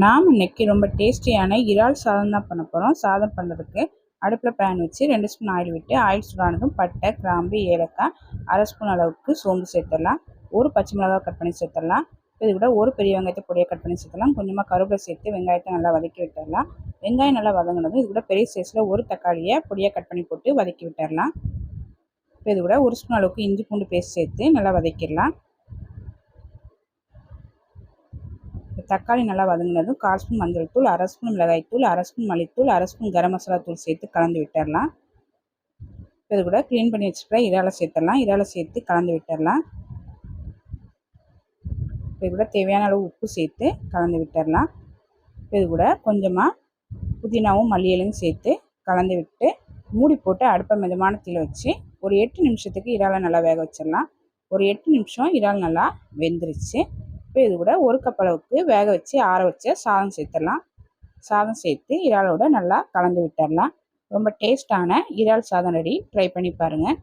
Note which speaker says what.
Speaker 1: நாம் இன்னைக்கு ரொம்ப டேஸ்டியான இறால் சாதம் தான் பண்ண போகிறோம் சாதம் பண்ணுறதுக்கு அடுப்பில் பேன் வச்சு ரெண்டு ஸ்பூன் ஆயில் விட்டு ஆயில் சூடானதும் பட்டை கிராம்பு ஏலக்காய் அரை ஸ்பூன் அளவுக்கு சோம்பு சேர்த்துடலாம். ஒரு பச்சை மிளகாய் கட் பண்ணி சேர்த்துடலாம். இது கூட ஒரு பெரிய வெங்காயத்தை பொடியாக கட் பண்ணி சேர்த்துலாம் கொஞ்சமாக கருவேப்பிலை சேர்த்து வெங்காயத்தை நல்லா வதக்கி விட்டுடலாம். வெங்காயம் நல்லா வதங்கினதும் இது கூட பெரிய சைஸில் ஒரு தக்காளியை பொடியாக கட் பண்ணி போட்டு வதக்கி விட்டுடலாம். இது கூட ஒரு ஸ்பூன் அளவுக்கு இஞ்சி பூண்டு பேஸ்ட் சேர்த்து நல்லா வதக்கிடலாம். தக்காளி நல்லா வதங்கினதும் கால் ஸ்பூன் மஞ்சள் தூள் அரை ஸ்பூன் மிளகாய் தூள் அரை ஸ்பூன் மல்லித்தூள் அரை ஸ்பூன் கரம் மசாலா தூள் சேர்த்து கலந்து விட்டுடலாம் இது கூட க்ளீன் பண்ணி வச்சுக்கிற இறாலை சேர்த்துடலாம். இறாலை சேர்த்து கலந்து விட்டுடலாம் இது கூட தேவையான அளவு உப்பு சேர்த்து கலந்து விட்டுடலாம் இது கூட கொஞ்சமாக புதினாவும் மல்லியலையும் சேர்த்து கலந்து விட்டு மூடி போட்டு அடுப்பை மிதமான வச்சு ஒரு எட்டு நிமிஷத்துக்கு இறாலை நல்லா வேக வச்சிடலாம். ஒரு எட்டு நிமிஷம் இறால் நல்லா வெந்துருச்சு. இப்போ இது கூட ஒரு கப் அளவுக்கு வேக வச்சு ஆற வச்ச சாதம் சேர்த்துடலாம். சாதம் சேர்த்து இறாலோட நல்லா கலந்து விட்டுடலாம். ரொம்ப டேஸ்டான இறால் சாதம் ரெடி ட்ரை பண்ணி பாருங்கள்